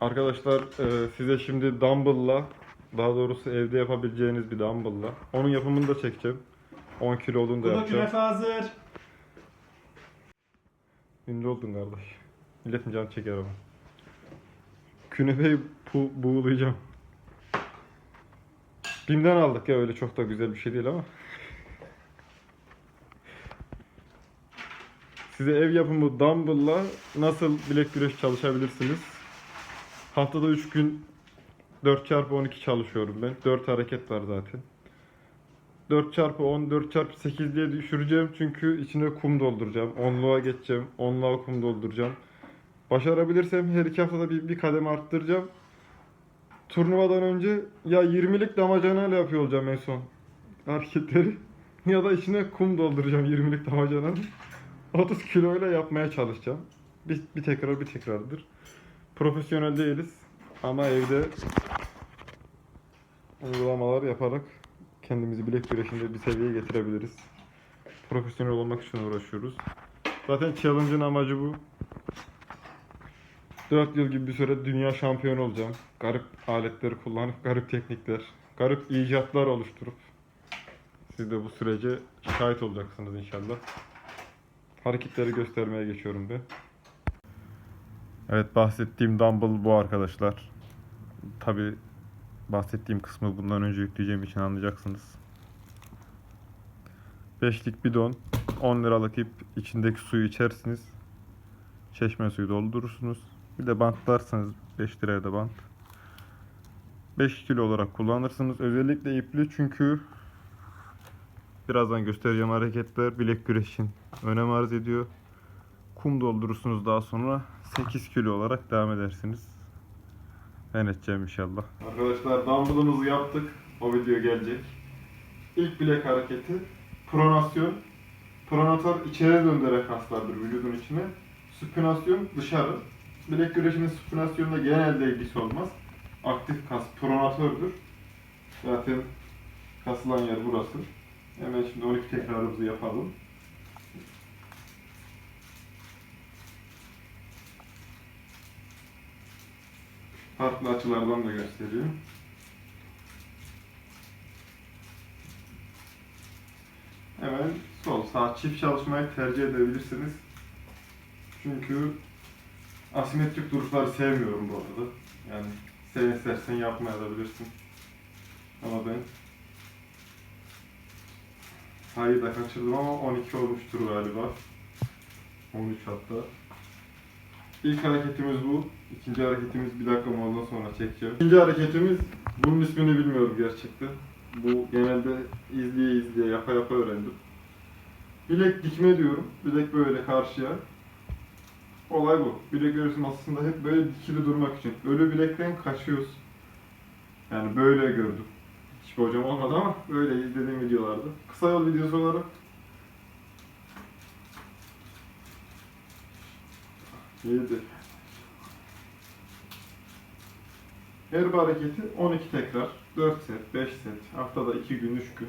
Arkadaşlar e, size şimdi dumbbell'la daha doğrusu evde yapabileceğiniz bir dumbbell'la onun yapımını da çekeceğim. 10 kilo olduğunu da Kulu yapacağım. künefe hazır. Ünlü oldun kardeş. Milletin canı çeker ama. Künefeyi bu buğulayacağım. Bim'den aldık ya öyle çok da güzel bir şey değil ama. Size ev yapımı dumbbell'la nasıl bilek güreş çalışabilirsiniz? Haftada 3 gün 4x12 çalışıyorum ben. 4 hareket var zaten. 4 çarpı 10, 4 çarpı 8 diye düşüreceğim çünkü içine kum dolduracağım. Onluğa geçeceğim, onluğa kum dolduracağım. Başarabilirsem her iki haftada bir, bir kademe arttıracağım. Turnuvadan önce ya 20'lik damacanayla yapıyor olacağım en son hareketleri. Ya da içine kum dolduracağım 20'lik damacananın. 30 kiloyla yapmaya çalışacağım. Bir, bir tekrar bir tekrardır. Profesyonel değiliz ama evde uygulamalar yaparak kendimizi bilek güreşinde bir seviyeye getirebiliriz. Profesyonel olmak için uğraşıyoruz. Zaten challenge'ın amacı bu. 4 yıl gibi bir süre dünya şampiyonu olacağım. Garip aletleri kullanıp, garip teknikler, garip icatlar oluşturup siz de bu sürece şahit olacaksınız inşallah. Hareketleri göstermeye geçiyorum ben. Evet bahsettiğim dumbbell bu arkadaşlar. Tabi bahsettiğim kısmı bundan önce yükleyeceğim için anlayacaksınız. 5'lik bidon 10 liralık ip içindeki suyu içersiniz. Çeşme suyu doldurursunuz. Bir de bantlarsanız 5 liraya da bant. 5 kilo olarak kullanırsınız. Özellikle ipli çünkü birazdan göstereceğim hareketler bilek güreşin önem arz ediyor. Kum doldurursunuz daha sonra 8 kilo olarak devam edersiniz. Ben edeceğim inşallah. Arkadaşlar dumbbell'ımızı yaptık. O video gelecek. İlk bilek hareketi pronasyon. Pronator içeri döndüren kaslardır vücudun içine. Supinasyon dışarı. Bilek güreşinin supinasyonda genelde ilgisi olmaz. Aktif kas pronatördür. Zaten kasılan yer burası. Hemen şimdi 12 tekrarımızı yapalım. Farklı açılardan da gösteriyor. Hemen sol sağ çift çalışmayı tercih edebilirsiniz. Çünkü asimetrik duruşları sevmiyorum bu arada. Yani sen istersen yapmayabilirsin. Ama ben sayıyı da kaçırdım ama 12 olmuştur galiba. 13 hatta. İlk hareketimiz bu. İkinci hareketimiz bir dakika moladan sonra çekeceğim. İkinci hareketimiz bunun ismini bilmiyorum gerçekten. Bu genelde izleye izleye yapa yapa öğrendim. Bilek dikme diyorum. Bilek böyle karşıya. Olay bu. Bilek göğsü masasında hep böyle dikili durmak için. Ölü bilekten kaçıyoruz. Yani böyle gördüm. Hiçbir hocam olmadı ama böyle izlediğim videolarda. Kısa yol videosu olarak Yedi. Her bir hareketi 12 tekrar, 4 set, 5 set, haftada 2 gün, 3 gün.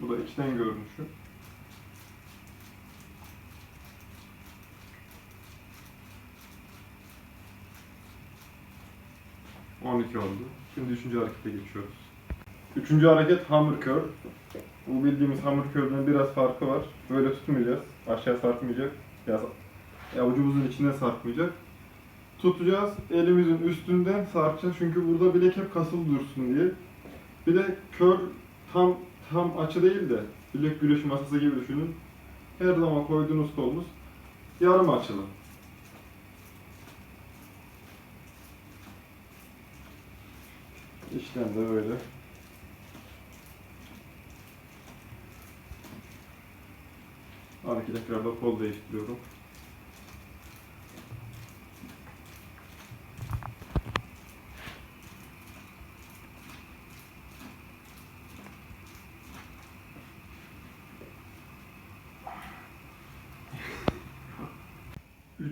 Bu da içten görünüşü. ...12 oldu. Şimdi üçüncü harekete geçiyoruz. Üçüncü hareket hammer curl. Bu bildiğimiz hammer curl'den biraz farkı var. Böyle tutmayacağız. Aşağı sarkmayacak. Ya avucumuzun içine sarkmayacak. Tutacağız. Elimizin üstünden sarkacağız. Çünkü burada bilek hep kasılı dursun diye. Bir de kör tam tam açı değil de bilek güreşi masası gibi düşünün. Her zaman koyduğunuz kolunuz yarım açılı. İşlem de böyle. Araki tekrar da kol değiştiriyorum.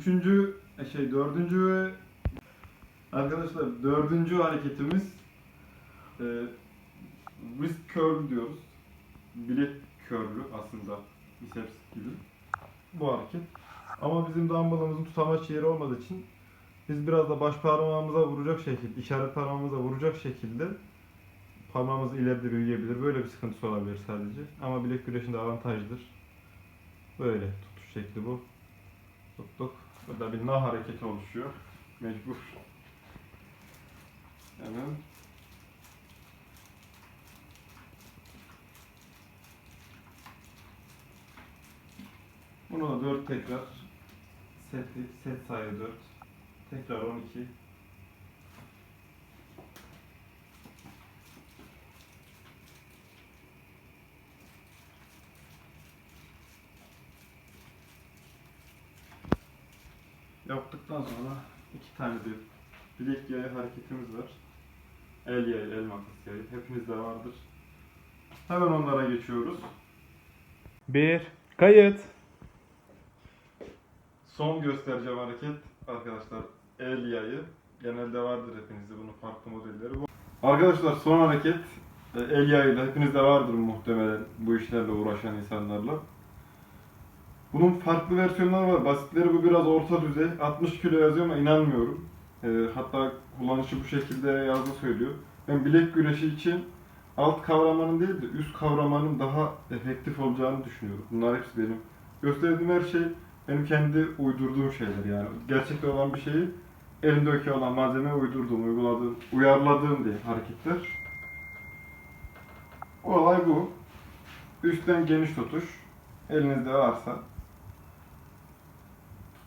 Üçüncü, e, şey dördüncü ve arkadaşlar dördüncü hareketimiz e, wrist curl diyoruz. Bilek curl'ü aslında biceps gibi bu hareket. Ama bizim dumbbellımızın tutamaç yeri olmadığı için Biz biraz da baş parmağımıza vuracak şekilde, işaret parmağımıza vuracak şekilde parmağımız ileride büyüyebilir. Böyle bir sıkıntısı olabilir sadece. Ama bilek güreşinde avantajdır. Böyle tutuş şekli bu. Tuttuk. Burada bir nah hareketi oluşuyor. Mecbur. Hemen. Bunu da 4 tekrar set, set sayı 4 tekrar 12 Yaptıktan sonra iki tane de bilek yayı hareketimiz var. El yayı, el makas yayı. Hepinizde vardır. Hemen onlara geçiyoruz. Bir. Kayıt. Son göstereceğim hareket arkadaşlar el yayı. Genelde vardır hepinizde bunun farklı modelleri. Arkadaşlar son hareket e, el yayıyla hepinizde vardır muhtemelen bu işlerle uğraşan insanlarla. Bunun farklı versiyonları var. Basitleri bu biraz orta düzey. 60 kilo yazıyor ama inanmıyorum. E, hatta kullanışı bu şekilde yazdı söylüyor. Ben bilek güreşi için alt kavramanın değil de üst kavramanın daha efektif olacağını düşünüyorum. Bunlar hepsi benim. Gösterdiğim her şey benim kendi uydurduğum şeyler yani. Gerçekte olan bir şeyi elimdeki olan malzemeye uydurduğum, uyguladığım, uyarladığım diye hareketler. Olay bu. Üstten geniş tutuş. Elinizde varsa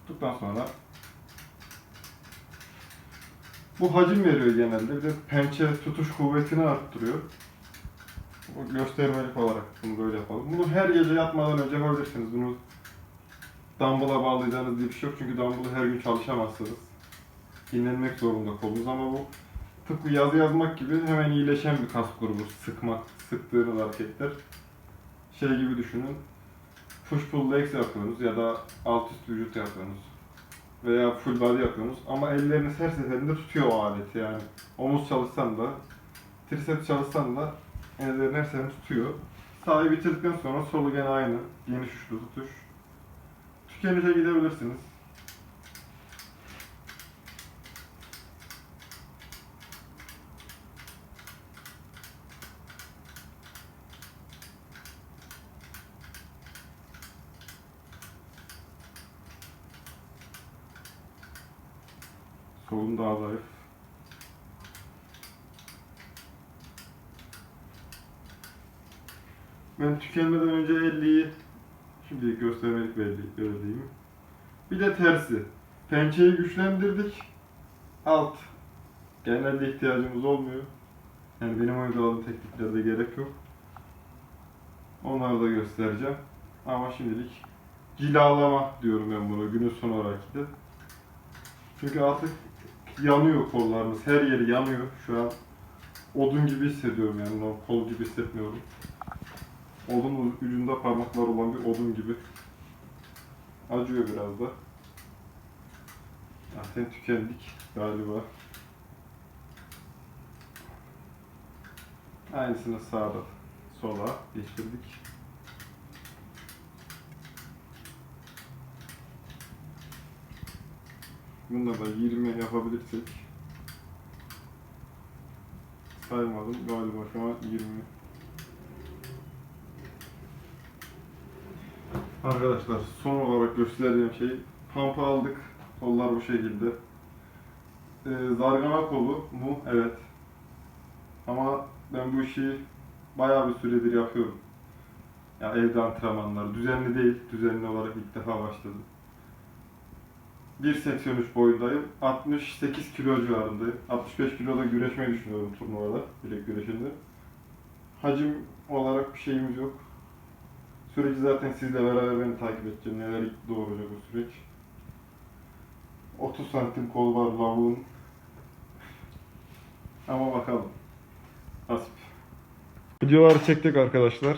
tuttuktan sonra bu hacim veriyor genelde. Bir de pençe tutuş kuvvetini arttırıyor. Bu göstermelik olarak bunu böyle yapalım. Bunu her gece yatmadan önce yapabilirsiniz. Bunu dumbbell'a bağlayacağınız diye bir şey yok çünkü dumbbell'ı her gün çalışamazsınız. Dinlenmek zorunda kolunuz ama bu tıpkı yazı yazmak gibi hemen iyileşen bir kas grubu. Sıkmak, sıktığınız hareketler. Şey gibi düşünün. Push pull legs yapıyorsunuz ya da alt üst vücut yapıyorsunuz. Veya full body yapıyorsunuz ama elleriniz her seferinde tutuyor o aleti yani. Omuz çalışsan da, triceps çalışsan da ellerin her seferinde tutuyor. Sağı bitirdikten sonra solu gene aynı. Geniş uçlu tutuş tükenişe gidebilirsiniz. Solun daha zayıf. Ben tükenmeden önce 50'yi Şimdi göstermelik verdi- verdiğim. Bir de tersi. Pençeyi güçlendirdik. Alt. Genelde ihtiyacımız olmuyor. Yani benim uyguladığım tekniklerde gerek yok. Onları da göstereceğim. Ama şimdilik cilalama diyorum ben bunu günün son olarak da. Çünkü artık yanıyor kollarımız. Her yeri yanıyor. Şu an odun gibi hissediyorum yani. Kol gibi hissetmiyorum. Odun ucunda parmaklar olan bir odun gibi. Acıyor biraz da. Zaten tükendik galiba. Aynısını sağda, sola geçirdik. Bunda da 20 yapabilirsek saymadım galiba şu an 20 Arkadaşlar son olarak göstereceğim şey pampa aldık. Kollar bu şekilde. Ee, zargana kolu mu? Evet. Ama ben bu işi bayağı bir süredir yapıyorum. Ya evde antrenmanlar. Düzenli değil. Düzenli olarak ilk defa başladım. 1.83 boyundayım. 68 kilo civarındayım. 65 kiloda güreşmeyi düşünüyorum turnuvada. Bilek güreşinde. Hacim olarak bir şeyimiz yok. Süreci zaten sizle beraber ben takip edeceğim. Neler doğuracak o süreç. 30 santim kol var lavuğun. Ama bakalım. Nasip. Videoları çektik arkadaşlar.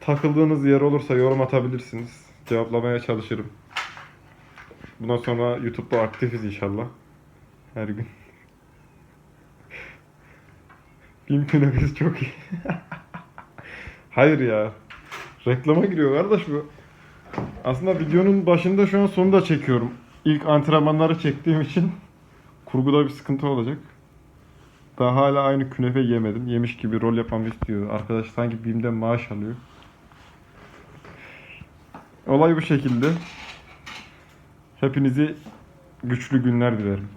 Takıldığınız yer olursa yorum atabilirsiniz. Cevaplamaya çalışırım. Bundan sonra YouTube'da aktifiz inşallah. Her gün. Bin kız çok iyi. Hayır ya. Reklama giriyor kardeş bu. Aslında videonun başında şu an sonunda çekiyorum. ilk antrenmanları çektiğim için kurguda bir sıkıntı olacak. Daha hala aynı künefe yemedim. Yemiş gibi rol yapmamı istiyor. Arkadaş sanki BİM'den maaş alıyor. Olay bu şekilde. Hepinize güçlü günler dilerim.